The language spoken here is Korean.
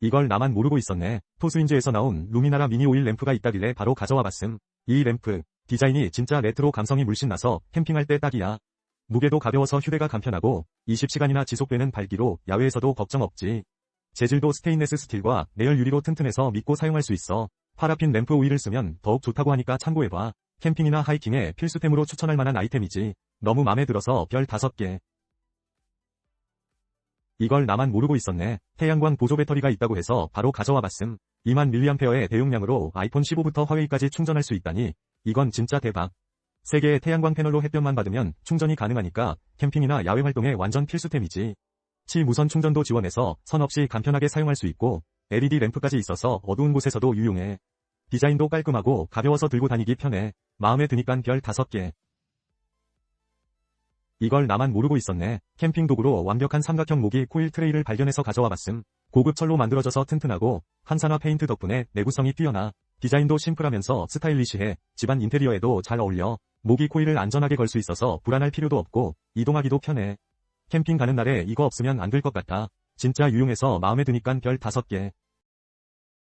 이걸 나만 모르고 있었네. 토스윈즈에서 나온 루미나라 미니 오일 램프가 있다길래 바로 가져와 봤음. 이 램프, 디자인이 진짜 레트로 감성이 물씬 나서 캠핑할 때 딱이야. 무게도 가벼워서 휴대가 간편하고 20시간이나 지속되는 밝기로 야외에서도 걱정 없지. 재질도 스테인레스 스틸과 내열 유리로 튼튼해서 믿고 사용할 수 있어. 파라핀 램프 오일을 쓰면 더욱 좋다고 하니까 참고해봐. 캠핑이나 하이킹에 필수템으로 추천할 만한 아이템이지. 너무 맘에 들어서 별 5개. 이걸 나만 모르고 있었네. 태양광 보조 배터리가 있다고 해서 바로 가져와 봤음. 2만 mAh의 대용량으로 아이폰 15부터 화웨이까지 충전할 수 있다니 이건 진짜 대박. 3개의 태양광 패널로 햇볕만 받으면 충전이 가능하니까 캠핑이나 야외 활동에 완전 필수템이지. 치 무선 충전도 지원해서 선 없이 간편하게 사용할 수 있고 LED 램프까지 있어서 어두운 곳에서도 유용해. 디자인도 깔끔하고 가벼워서 들고 다니기 편해. 마음에 드니깐 별 5개. 이걸 나만 모르고 있었네. 캠핑 도구로 완벽한 삼각형 모기 코일 트레이를 발견해서 가져와 봤음. 고급 철로 만들어져서 튼튼하고 한산화 페인트 덕분에 내구성이 뛰어나. 디자인도 심플하면서 스타일리시해. 집안 인테리어에도 잘 어울려. 모기 코일을 안전하게 걸 수 있어서 불안할 필요도 없고 이동하기도 편해. 캠핑 가는 날에 이거 없으면 안 될 것 같아. 진짜 유용해서 마음에 드니깐 별 5개.